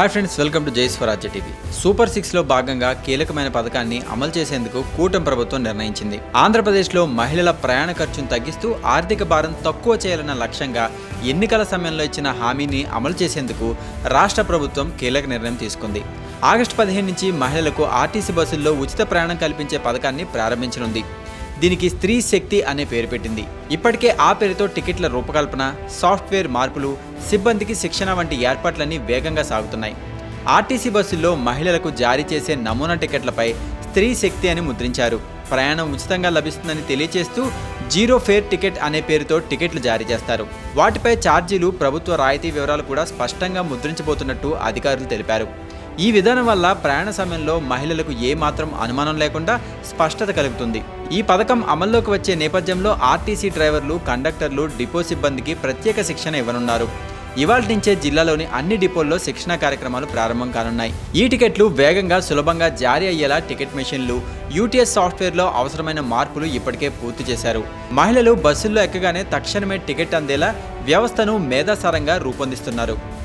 Hi friends welcome to జై స్వరాజ్య TV super సిక్స్లో భాగంగా కీలకమైన పథకాన్ని అమలు చేసేందుకు కూటమి ప్రభుత్వం నిర్ణయించింది. ఆంధ్రప్రదేశ్లో మహిళల ప్రయాణ ఖర్చును తగ్గిస్తూ ఆర్థిక భారం తక్కువ చేయాలన్న లక్ష్యంగా ఎన్నికల సమయంలో ఇచ్చిన హామీని అమలు చేసేందుకు రాష్ట్ర ప్రభుత్వం కీలక నిర్ణయం తీసుకుంది. ఆగస్టు పదిహేను నుంచి మహిళలకు ఆర్టీసీ బస్సుల్లో ఉచిత ప్రయాణం కల్పించే పథకాన్ని ప్రారంభించనుంది. దీనికి స్త్రీ శక్తి అనే పేరు పెట్టింది. ఇప్పటికే ఆ పేరుతో టికెట్ల రూపకల్పన సాఫ్ట్వేర్ మార్పులు సిబ్బందికి శిక్షణ వంటి ఏర్పాట్లన్నీ వేగంగా సాగుతున్నాయి. ఆర్టీసీ బస్సుల్లో మహిళలకు జారీ చేసే నమూనా టికెట్లపై స్త్రీ శక్తి అని ముద్రించారు. ప్రయాణం ఉచితంగా లభిస్తుందని తెలియజేస్తూ జీరో ఫేర్ టికెట్ అనే పేరుతో టికెట్లు జారీ చేస్తారు. వాటిపై ఛార్జీలు ప్రభుత్వ రాయితీ వివరాలు కూడా స్పష్టంగా ముద్రించబోతున్నట్టు అధికారులు తెలిపారు. ఈ విధానం వల్ల ప్రయాణ సమయంలో మహిళలకు ఏమాత్రం అనుమానం లేకుండా స్పష్టత కలుగుతుంది. ఈ పథకం అమల్లోకి వచ్చే నేపథ్యంలో ఆర్టీసీ డ్రైవర్లు కండక్టర్లు డిపో సిబ్బందికి ప్రత్యేక శిక్షణ ఇవ్వనున్నారు. ఇవాళ నుంచే జిల్లాలోని అన్ని డిపోల్లో శిక్షణ కార్యక్రమాలు ప్రారంభం కానున్నాయి. ఈ టికెట్లు వేగంగా సులభంగా జారీ అయ్యేలా టికెట్ మెషిన్లు యూటీఎస్ సాఫ్ట్వేర్లో అవసరమైన మార్పులు ఇప్పటికే పూర్తి చేశారు. మహిళలు బస్సుల్లో ఎక్కగానే తక్షణమే టికెట్ అందేలా వ్యవస్థను మేధాసారంగా రూపొందిస్తున్నారు.